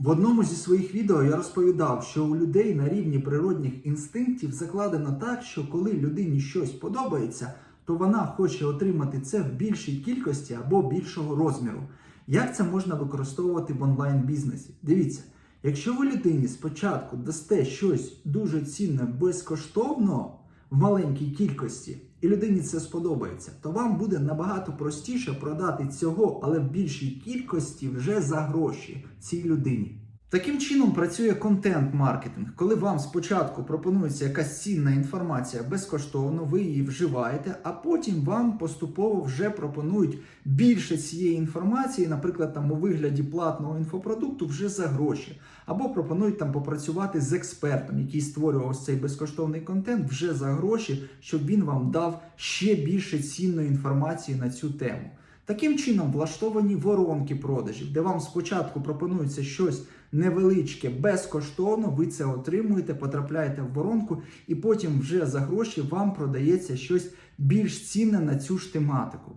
В одному зі своїх відео я розповідав, що у людей на рівні природних інстинктів закладено так, що коли людині щось подобається, то вона хоче отримати це в більшій кількості або більшого розміру. Як це можна використовувати в онлайн-бізнесі? Дивіться, якщо ви людині спочатку дасте щось дуже цінне безкоштовно в маленькій кількості, і людині це сподобається, то вам буде набагато простіше продати цього, але в більшій кількості вже за гроші цій людині. Таким чином працює контент-маркетинг, коли вам спочатку пропонується якась цінна інформація безкоштовно, ви її вживаєте, а потім вам поступово вже пропонують більше цієї інформації, наприклад, там у вигляді платного інфопродукту вже за гроші, або пропонують там попрацювати з експертом, який створював цей безкоштовний контент вже за гроші, щоб він вам дав ще більше цінної інформації на цю тему. Таким чином влаштовані воронки продажів, де вам спочатку пропонується щось невеличке, безкоштовно, ви це отримуєте, потрапляєте в воронку, і потім вже за гроші вам продається щось більш цінне на цю ж тематику.